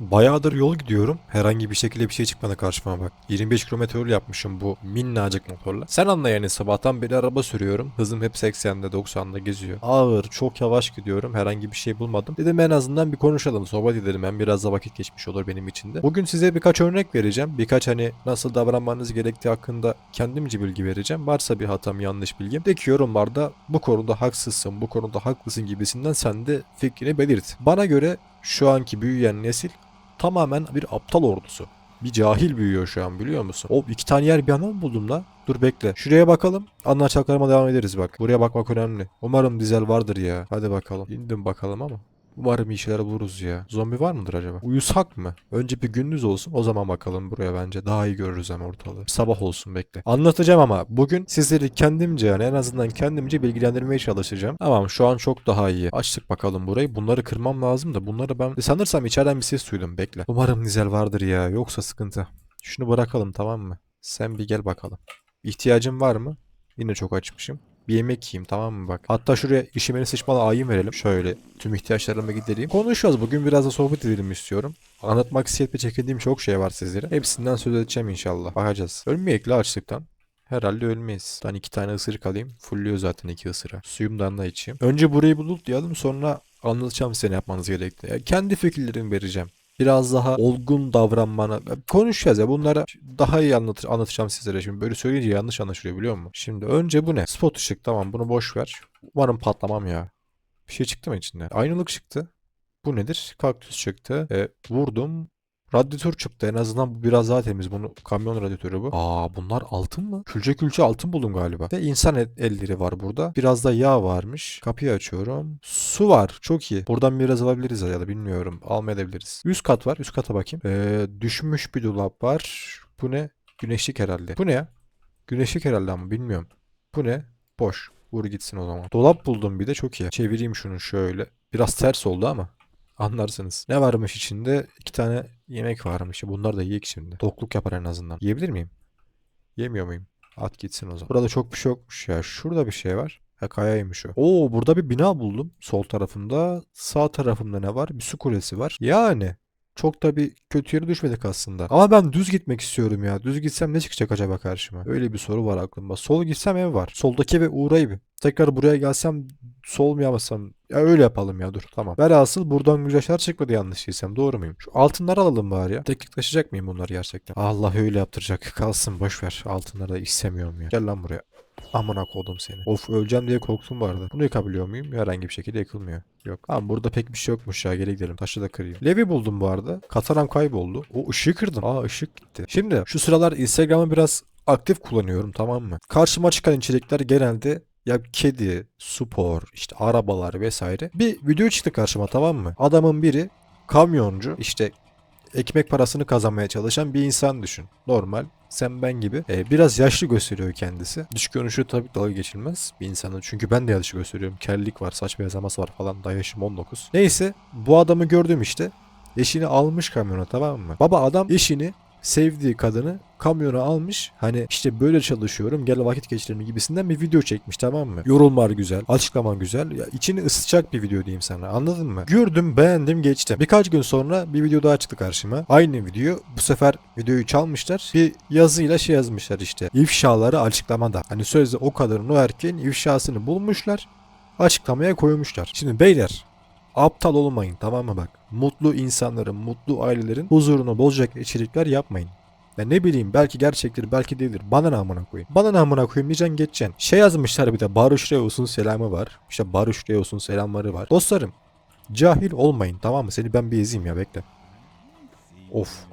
Bayağıdır yol gidiyorum. Herhangi bir şekilde bir şey çıkmadı karşıma bak. 25 kilometre yol yapmışım bu minnacık motorla. Sen anla yani sabahtan beri araba sürüyorum. Hızım hep 80'de 90'da geziyor. Ağır, çok yavaş gidiyorum. Herhangi bir şey bulmadım. Dedim en azından bir konuşalım, sohbet edelim. Hem biraz da vakit geçmiş olur benim için de. Bugün size birkaç örnek vereceğim. Birkaç hani nasıl davranmanız gerektiği hakkında kendimce bilgi vereceğim. Varsa bir hatam, yanlış bilgim. De ki yorumlarda bu konuda haksızsın, bu konuda haklısın gibisinden sen de fikrini belirt. Bana göre şu anki büyüyen nesil tamamen bir aptal ordusu. Bir cahil büyüyor şu an biliyor musun? O iki tane yer bir anda mı buldum la? Dur bekle. Şuraya bakalım. Anlaşacaklarıma devam ederiz bak. Buraya bakmak önemli. Umarım dizel vardır ya. Hadi bakalım. İndim bakalım ama. Umarım iyi şeyler buluruz ya. Zombi var mıdır acaba? Uyusak mı? Önce bir gündüz olsun. O zaman bakalım buraya bence. Daha iyi görürüz hem ortalığı. Sabah olsun bekle. Anlatacağım ama bugün sizleri kendimce yani en azından kendimce bilgilendirmeye çalışacağım. Tamam şu an çok daha iyi. Açtık bakalım burayı. Bunları kırmam lazım da bunları ben sanırsam içeriden bir ses duydum. Bekle. Umarım dizel vardır ya. Yoksa sıkıntı. Şunu bırakalım tamam mı? Sen bir gel bakalım. İhtiyacın var mı? Yine çok açmışım. Bir yemek yiyeyim tamam mı bak. Hatta şuraya işimeni sıçmalı ayım verelim. Şöyle tüm ihtiyaçlarımı gidereyim. Konuşuyoruz bugün biraz da sohbet edelim istiyorum. Anlatmak isteyip çekindiğim çok şey var sizlere. Hepsinden söz edeceğim inşallah. Bakacağız. Ölmeyek la açlıktan. Herhalde ölmeyiz. Ben iki tane ısırık alayım. Fulluyor zaten iki ısıra. Suyumdan da içeyim. Önce burayı bulup diyelim sonra anlatacağım size ne yapmanız gerektiğini. Yani kendi fikirlerimi vereceğim. Biraz daha olgun davranmana konuşacağız ya bunlara daha iyi anlat anlatacağım sizlere şimdi böyle söyleyince yanlış anlaşılıyor biliyor musun? Şimdi önce bu ne? Spot ışık tamam bunu boş ver. Umarım patlamam ya. Bir şey çıktı mı içinde? Aynalık çıktı. Bu nedir? Kaktüs çıktı. E, vurdum. Radyatör çıktı. En azından bu biraz daha temiz. Bunu kamyon radyatörü bu. Aa bunlar altın mı? Külçe külçe altın buldum galiba. Ve insan el- elleri var burada. Biraz da yağ varmış. Kapıyı açıyorum. Su var. Çok iyi. Buradan biraz alabiliriz ya da bilmiyorum. Almayabiliriz. Üst kat var. Üst kata bakayım. Ee, düşmüş bir dolap var. Bu ne? Güneşlik herhalde. Bu ne ya? Güneşlik herhalde ama bilmiyorum. Bu ne? Boş. Vur gitsin o zaman. Dolap buldum bir de çok iyi. Çevireyim şunu şöyle. Biraz ters oldu ama. Anlarsınız. Ne varmış içinde? İki tane yemek varmış. Bunlar da yiyek şimdi. Tokluk yapar en azından. Yiyebilir miyim? Yemiyor muyum? At gitsin o zaman. Burada çok bir şey yokmuş ya. Şurada bir şey var. Ha kayaymış o. Oo burada bir bina buldum. Sol tarafımda. Sağ tarafımda ne var? Bir su kulesi var. Yani. Çok da bir kötü yere düşmedik aslında. Ama ben düz gitmek istiyorum ya. Düz gitsem ne çıkacak acaba karşıma? Öyle bir soru var aklımda. Sol gitsem ev var. Soldaki eve uğrayayım. bir. Tekrar buraya gelsem sol mu yapmasam? Ya öyle yapalım ya dur tamam. Velhasıl buradan güzel çıkmadı yanlış değilsem. Doğru muyum? Şu altınları alalım bari ya. Teknik taşıyacak mıyım bunları gerçekten? Allah öyle yaptıracak. Kalsın boş ver. Altınları da istemiyorum ya. Gel lan buraya. Amına kodum seni. Of öleceğim diye korktum vardı. Bunu yıkabiliyor muyum? Herhangi bir şekilde yıkılmıyor. Yok. Tamam burada pek bir şey yokmuş ya. Geri gidelim. Taşı da kırayım. Levi buldum bu arada. Kataram kayboldu. O ışığı kırdım. Aa ışık gitti. Şimdi şu sıralar Instagram'ı biraz aktif kullanıyorum tamam mı? Karşıma çıkan içerikler genelde ya kedi, spor, işte arabalar vesaire. Bir video çıktı karşıma tamam mı? Adamın biri kamyoncu işte ekmek parasını kazanmaya çalışan bir insan düşün. Normal. Sen ben gibi. Ee, biraz yaşlı gösteriyor kendisi. Dış görünüşü tabii dalga geçilmez bir insanın. Çünkü ben de yaşlı gösteriyorum. Kellik var, saç beyazaması var falan. Daha yaşım 19. Neyse bu adamı gördüm işte. Eşini almış kamyona tamam mı? Baba adam eşini sevdiği kadını kamyona almış. Hani işte böyle çalışıyorum gel vakit geçirelim gibisinden bir video çekmiş tamam mı? Yorumlar güzel, açıklaman güzel. Ya içini ısıtacak bir video diyeyim sana anladın mı? Gördüm, beğendim, geçtim. Birkaç gün sonra bir video daha çıktı karşıma. Aynı video. Bu sefer videoyu çalmışlar. Bir yazıyla şey yazmışlar işte. İfşaları açıklamada. Hani sözde o kadının o erkeğin ifşasını bulmuşlar. Açıklamaya koymuşlar. Şimdi beyler Aptal olmayın tamam mı bak. Mutlu insanların, mutlu ailelerin huzurunu bozacak içerikler yapmayın. Ya ne bileyim belki gerçektir belki değildir. Bana ne amına koyayım. Bana ne amına koyayım diyeceksin geçeceksin. Şey yazmışlar bir de Barış Reus'un selamı var. İşte Barış Reus'un selamları var. Dostlarım cahil olmayın tamam mı? Seni ben bir ezeyim ya bekle. Of.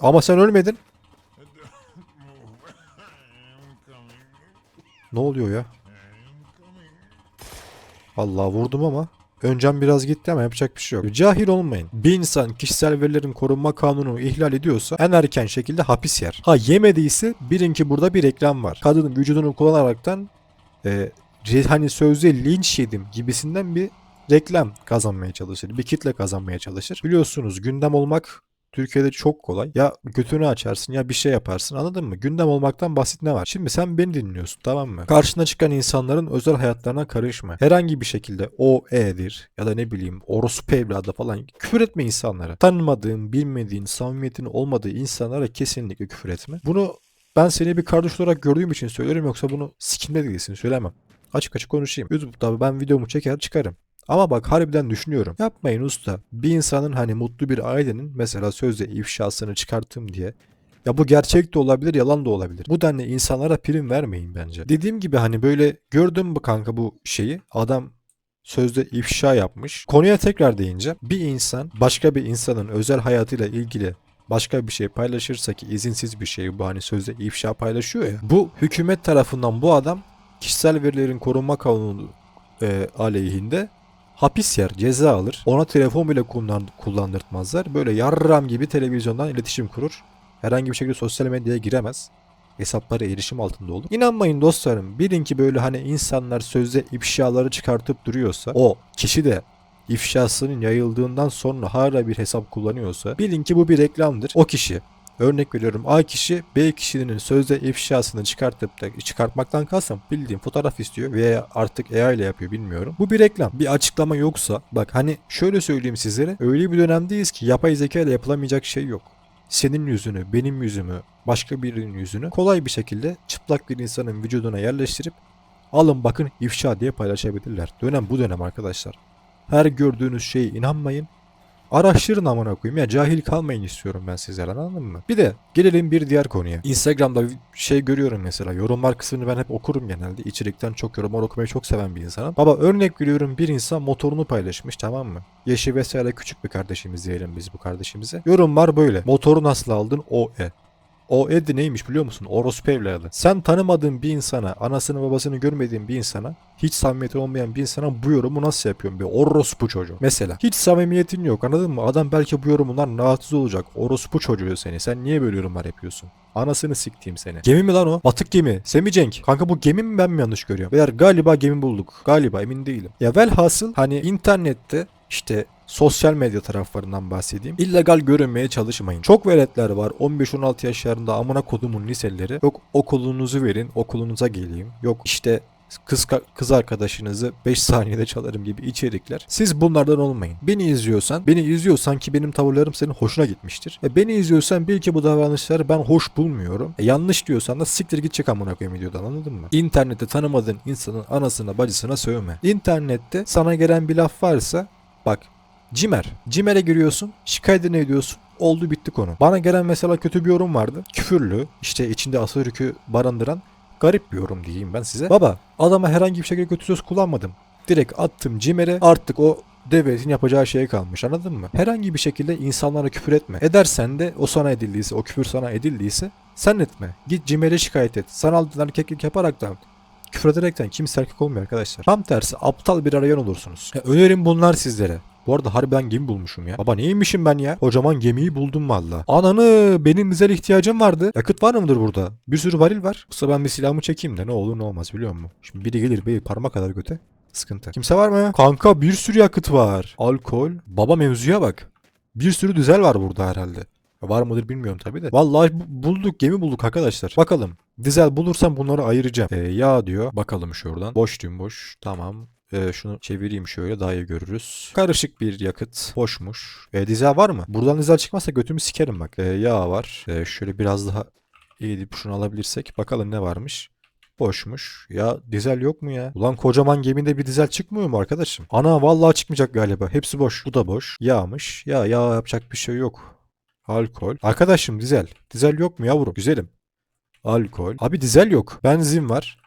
Ama sen ölmedin. Ne oluyor ya? Allah vurdum ama. Öncem biraz gitti ama yapacak bir şey yok. Cahil olmayın. Bir insan kişisel verilerin korunma kanunu ihlal ediyorsa en erken şekilde hapis yer. Ha yemediyse bilin ki burada bir reklam var. Kadının vücudunu kullanaraktan e, hani sözde linç yedim gibisinden bir reklam kazanmaya çalışır. Bir kitle kazanmaya çalışır. Biliyorsunuz gündem olmak Türkiye'de çok kolay. Ya götünü açarsın ya bir şey yaparsın anladın mı? Gündem olmaktan basit ne var? Şimdi sen beni dinliyorsun tamam mı? Karşına çıkan insanların özel hayatlarına karışma. Herhangi bir şekilde o e'dir ya da ne bileyim orospu evladı falan küfür etme insanlara. Tanımadığın, bilmediğin, samimiyetin olmadığı insanlara kesinlikle küfür etme. Bunu ben seni bir kardeş olarak gördüğüm için söylüyorum yoksa bunu sikimde değilsin söylemem. Açık açık konuşayım. YouTube'da ben videomu çeker çıkarım. Ama bak harbiden düşünüyorum. Yapmayın usta. Bir insanın hani mutlu bir ailenin mesela sözde ifşasını çıkarttım diye. Ya bu gerçek de olabilir, yalan da olabilir. Bu denli insanlara prim vermeyin bence. Dediğim gibi hani böyle gördün mü kanka bu şeyi? Adam sözde ifşa yapmış. Konuya tekrar deyince bir insan başka bir insanın özel hayatıyla ilgili başka bir şey paylaşırsa ki izinsiz bir şey bu hani sözde ifşa paylaşıyor ya. Bu hükümet tarafından bu adam kişisel verilerin korunma kanunu e, aleyhinde hapis yer, ceza alır. Ona telefon bile kullan, kullandırtmazlar. Böyle yarram gibi televizyondan iletişim kurur. Herhangi bir şekilde sosyal medyaya giremez. Hesapları erişim altında olur. İnanmayın dostlarım. Bilin ki böyle hani insanlar sözde ifşaları çıkartıp duruyorsa o kişi de ifşasının yayıldığından sonra hala bir hesap kullanıyorsa bilin ki bu bir reklamdır. O kişi Örnek veriyorum A kişi B kişinin sözde ifşasını çıkartıp da çıkartmaktan kastım bildiğim fotoğraf istiyor veya artık AI ile yapıyor bilmiyorum. Bu bir reklam. Bir açıklama yoksa bak hani şöyle söyleyeyim sizlere öyle bir dönemdeyiz ki yapay zeka ile yapılamayacak şey yok. Senin yüzünü, benim yüzümü, başka birinin yüzünü kolay bir şekilde çıplak bir insanın vücuduna yerleştirip alın bakın ifşa diye paylaşabilirler. Dönem bu dönem arkadaşlar. Her gördüğünüz şeye inanmayın. Araştırın amına koyayım ya cahil kalmayın istiyorum ben sizlere anladın mı? Bir de gelelim bir diğer konuya. Instagram'da şey görüyorum mesela yorumlar kısmını ben hep okurum genelde. İçerikten çok yorumlar okumayı çok seven bir insanım. Baba örnek veriyorum bir insan motorunu paylaşmış tamam mı? Yaşı vesaire küçük bir kardeşimiz diyelim biz bu kardeşimize. Yorumlar böyle. Motoru nasıl aldın? O e. O Eddie neymiş biliyor musun? Orospu evladı. Sen tanımadığın bir insana, anasını babasını görmediğin bir insana, hiç samimiyeti olmayan bir insana bu yorumu nasıl yapıyorsun? Bir orospu çocuğu. Mesela hiç samimiyetin yok anladın mı? Adam belki bu yorumundan rahatsız olacak. Orospu çocuğu seni. Sen niye böyle yorumlar yapıyorsun? Anasını siktiğim seni. Gemi mi lan o? Batık gemi. Semih Cenk. Kanka bu gemi mi ben mi yanlış görüyorum? Beyler galiba gemi bulduk. Galiba emin değilim. Ya velhasıl hani internette işte sosyal medya taraflarından bahsedeyim. İllegal görünmeye çalışmayın. Çok veletler var 15-16 yaşlarında amına kodumun liseleri. Yok okulunuzu verin okulunuza geleyim. Yok işte kız kız arkadaşınızı 5 saniyede çalarım gibi içerikler. Siz bunlardan olmayın. Beni izliyorsan, beni izliyorsan ki benim tavırlarım senin hoşuna gitmiştir. E beni izliyorsan bil ki bu davranışları ben hoş bulmuyorum. E yanlış diyorsan da siktir git çık amına koyayım videodan anladın mı? İnternette tanımadığın insanın anasına bacısına sövme. İnternette sana gelen bir laf varsa bak Cimer. Cimer'e giriyorsun, şikayetini ediyorsun. Oldu bitti konu. Bana gelen mesela kötü bir yorum vardı. Küfürlü, işte içinde asıl yükü barındıran garip bir yorum diyeyim ben size. Baba, adama herhangi bir şekilde kötü söz kullanmadım. Direkt attım Cimer'e. Artık o devletin yapacağı şeye kalmış anladın mı? Herhangi bir şekilde insanlara küfür etme. Edersen de o sana edildiyse, o küfür sana edildiyse sen etme. Git Cimer'e şikayet et. Sanal erkeklik yaparaktan küfür ederekten kimse erkek olmuyor arkadaşlar. Tam tersi aptal bir arayan olursunuz. Ya, önerim bunlar sizlere. Bu arada harbiden gemi bulmuşum ya. Baba neymişim ben ya? Kocaman gemiyi buldum valla. Ananı benim özel ihtiyacım vardı. Yakıt var mıdır burada? Bir sürü varil var. Yoksa ben bir silahımı çekeyim de ne olur ne olmaz biliyor musun? Şimdi biri gelir bey parmak kadar göte. Sıkıntı. Kimse var mı? Kanka bir sürü yakıt var. Alkol. Baba mevzuya bak. Bir sürü düzel var burada herhalde. Var mıdır bilmiyorum tabi de. Vallahi bulduk gemi bulduk arkadaşlar. Bakalım. Dizel bulursam bunları ayıracağım. Ee, yağ diyor. Bakalım şuradan. Boş diyorum boş. Tamam. Ee, şunu çevireyim şöyle daha iyi görürüz. Karışık bir yakıt. Hoşmuş. Ee, dizel var mı? Buradan dizel çıkmazsa götümü sikerim bak. Ee, yağ var. Ee, şöyle biraz daha iyi şunu alabilirsek. Bakalım ne varmış. Boşmuş. Ya dizel yok mu ya? Ulan kocaman gemide bir dizel çıkmıyor mu arkadaşım? Ana vallahi çıkmayacak galiba. Hepsi boş. Bu da boş. Yağmış. Ya yağ yapacak bir şey yok. Alkol. Arkadaşım dizel. Dizel yok mu yavrum? Güzelim. Alkol. Abi dizel yok. Benzin var.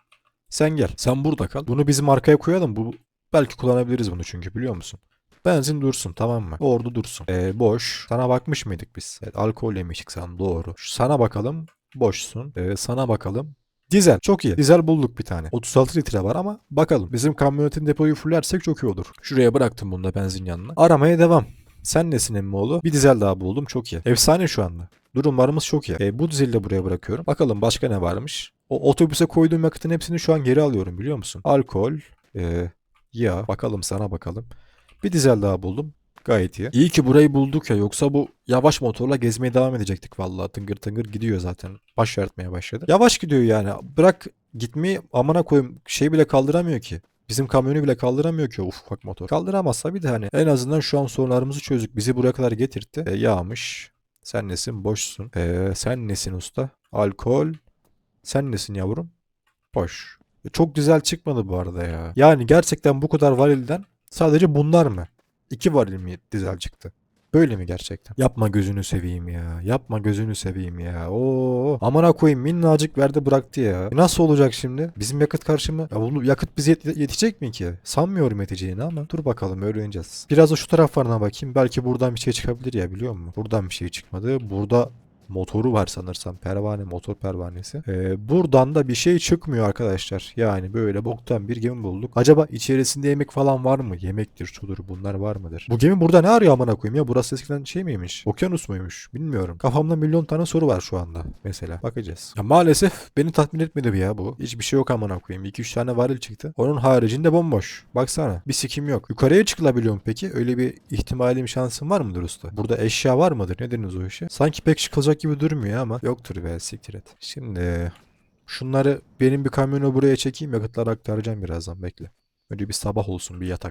Sen gel. Sen burada kal. Bunu bizim arkaya koyalım. Bu belki kullanabiliriz bunu çünkü biliyor musun? Benzin dursun tamam mı? Ordu dursun. Ee, boş. Sana bakmış mıydık biz? Evet, alkol yemiştik sen doğru. Sana bakalım. Boşsun. Ee, sana bakalım. Dizel çok iyi. Dizel bulduk bir tane. 36 litre var ama bakalım. Bizim kamyonetin depoyu fullersek çok iyi olur. Şuraya bıraktım bunu da benzin yanına. Aramaya devam. Sen nesin emmoğlu? Bir dizel daha buldum çok iyi. Efsane şu anda. Durumlarımız çok iyi. E, bu dizeli de buraya bırakıyorum. Bakalım başka ne varmış? O otobüse koyduğum yakıtın hepsini şu an geri alıyorum biliyor musun? Alkol, e, yağ. Bakalım sana bakalım. Bir dizel daha buldum. Gayet iyi. İyi ki burayı bulduk ya. Yoksa bu yavaş motorla gezmeye devam edecektik vallahi. Tıngır tıngır gidiyor zaten. Baş yaratmaya başladı. Yavaş gidiyor yani. Bırak gitmeyi amına koyayım şey bile kaldıramıyor ki. Bizim kamyonu bile kaldıramıyor ki o ufak motor. Kaldıramazsa bir de hani en azından şu an sorunlarımızı çözdük. Bizi buraya kadar getirtti. E, yağmış. Sen nesin? Boşsun. E, sen nesin usta? Alkol. Sen nesin yavrum? Boş. E, Çok güzel çıkmadı bu arada ya. Yani gerçekten bu kadar varilden sadece bunlar mı? İki varil mi dizel çıktı? Böyle mi gerçekten? Yapma gözünü seveyim ya. Yapma gözünü seveyim ya. Oo. Amına koyayım minnacık verdi bıraktı ya. E Nasıl olacak şimdi? Bizim yakıt karşımı. Ya bunu yakıt bize yet- yetecek mi ki? Sanmıyorum yeteceğini ama dur bakalım öğreneceğiz. Biraz da şu taraflarına bakayım. Belki buradan bir şey çıkabilir ya biliyor musun? Buradan bir şey çıkmadı. Burada motoru var sanırsam. Pervane, motor pervanesi. Ee, buradan da bir şey çıkmıyor arkadaşlar. Yani böyle boktan bir gemi bulduk. Acaba içerisinde yemek falan var mı? Yemektir, şudur bunlar var mıdır? Bu gemi burada ne arıyor amına koyayım ya? Burası eskiden şey miymiş? Okyanus muymuş? Bilmiyorum. Kafamda milyon tane soru var şu anda. Mesela. Bakacağız. Ya maalesef beni tatmin etmedi bu ya bu. Hiçbir şey yok amına koyayım. 2-3 tane varil çıktı. Onun haricinde bomboş. Baksana. Bir sikim yok. Yukarıya çıkılabiliyor mu peki? Öyle bir ihtimalim şansım var mıdır usta? Burada eşya var mıdır? Ne dediniz o işe? Sanki pek çıkılacak gibi durmuyor ama yoktur be siktir et. Şimdi şunları benim bir kamyonu buraya çekeyim yakıtları aktaracağım birazdan bekle. Önce bir sabah olsun bir yatak.